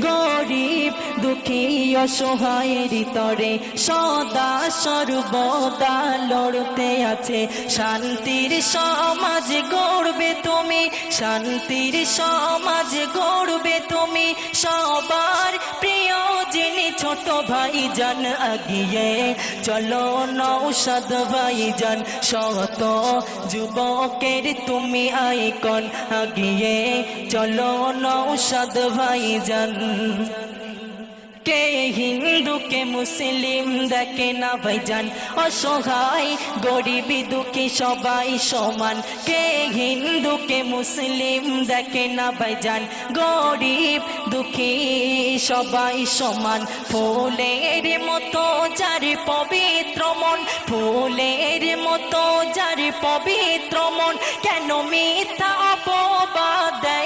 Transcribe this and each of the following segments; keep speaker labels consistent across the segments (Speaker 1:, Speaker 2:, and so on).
Speaker 1: গরিব, দুঃখী, অসহায়ের তরে সদা সর্বদা লড়তে আছে। শান্তির সমাজ গড়বে তুমি, শান্তির সমাজ গড়বে ছোট ভাই যান আগিয়ে, চলো নৌসাদ ভাই যান শত যুবকের তুমি আইকন আগিয়ে, চলো নৌসাদ ভাই যান কে হিন্দু কে মুসলিম দেখে না ভাইজান অসহায় গরিবী দুঃখী সবাই সমান কে হিন্দু কে মুসলিম দেখে না ভাইজান গরিব দুঃখী সবাই সমান ফুলের মতো যার পবিত্র মন ফুলের মতো যার পবিত্র মন কেন মিথ্যা অপবাদ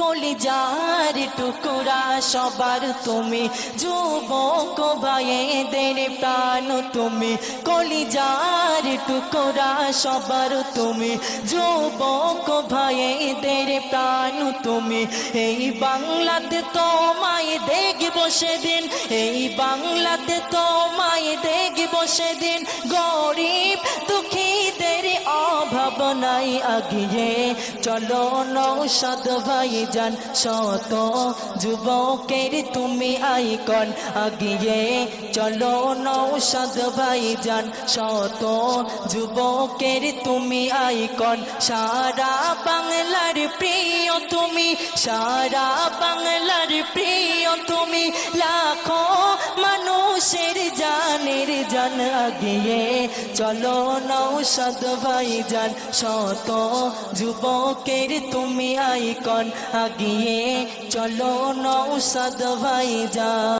Speaker 1: কলিজার টুকুরা সবার তুমি, যুবক ভাইদের প্রাণ তুমি। কলিজার টুকুরা সবার তুমি, যুবক ভাইদের প্রাণ তুমি। এই বাংলাতে তোমায় দেখব সেদিন, এই বাংলাতে তোমায় দেখব সেদিন। গরিব দুঃখীদের নাই আগিয়ে, চলো নৌসদ ভাই যান। শত যুবকের তুমি আইকন আগিয়ে, চলো নৌসদ ভাই যান। শত যুবকের তুমি আইকন। সারা বাংলার প্রিয় তুমি, সারা বাংলার প্রিয় তুমি। লাখো মানুষের জানের জান আগিয়ে চলো নৌসদ ভাই যান শত যুবকের তুমি আইকন আগিয়ে। চলো নৌসদ ভাই যান